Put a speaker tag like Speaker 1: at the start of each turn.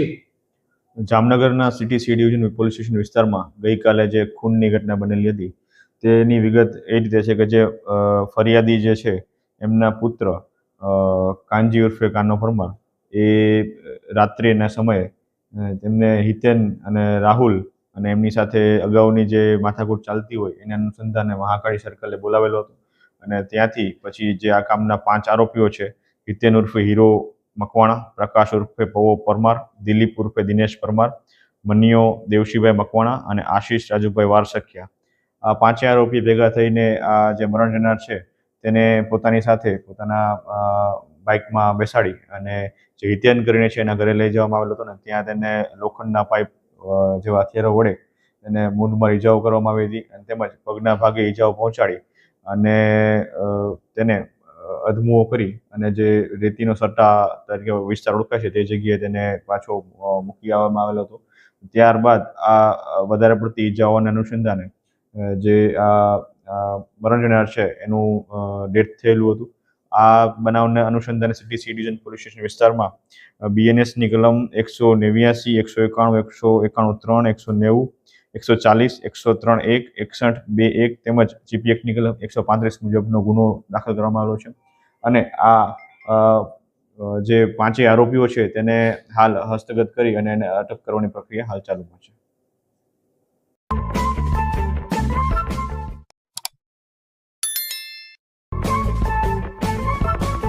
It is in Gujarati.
Speaker 1: છે
Speaker 2: જામનગરના city C division police station વિસ્તારમાં ગઈકાલે જે ખૂનની ઘટના બનેલી હતી, તેની વિગત એ રીતે છે કે જે ફરિયાદી જે છે, એમના પુત્ર કાનજી ઉર્ફે કાનો પરમાર, એ રાત્રિના સમયે તેમને હિતેન અને રાહુલ અને એમની સાથે અગાઉની જે માથાકૂટ ચાલતી હોય, એના અનુસંધાને મહાકાળી સર્કલે બોલાવેલો હતો. અને ત્યાંથી પછી જે આ કામના પાંચ આરોપીઓ છે, હિતેન ઉર્ફે હીરો મકવાણા, પ્રકાશ ઉર્ફે પવો પરમાર, દિલીપ ઉર્ફે દિનેશ પરમાર મનિયો દેવશીભાઈ મકવાણા અને આશીષ રાજુભાઈ વારસખિયા. આ પાંચે આરોપી ભેગા થઈને આ જે મરણ જનાર છે, તેને પોતાની સાથે પોતાના બાઇકમાં બેસાડી અને જે હિતેન કરીને છે એના ઘરે લઈ જવામાં આવેલો હતો ને, ત્યાં તેને લોખંડના પાઇપ જેવા હથિયારો વડે તેને મૂંઢમાં ઈજાઓ કરવામાં આવી હતી અને તેમજ પગના ભાગે ઈજાઓ પહોંચાડી અને તેને અધમુઓ કરી અને જે રેતીનો સટ્ટા તરીકે વિસ્તાર ઓળખાય છે તે જગ્યાએ તેને પાછો મૂકી આવવામાં આવેલો હતો. ત્યારબાદ આ વધારે પડતી ઈજાઓના અનુસંધાને જે આ મરણ જનાર છે એનું ડેથ થયેલું હતું. આ બનાવને અનુસંધાને city C division police station વિસ્તારમાં બીએનએસની કલમ એકસો નેવ્યાસી, એકસો એકાણું એકસો એકાણું ત્રણ, એકસો નેવું, એકસો ચાલીસ, એકસો ત્રણ એક, એકસઠ, બે એક તેમજ જીપીએકની કલમ એકસો પાંત્રીસ મુજબનો ગુનો દાખલ કરવામાં આવેલો છે. અને આ જે પાંચેય આરોપીઓ છે તેને હાલ હસ્તગત કરી અને એને અટક કરવાની પ્રક્રિયા હાલ ચાલુમાં છે.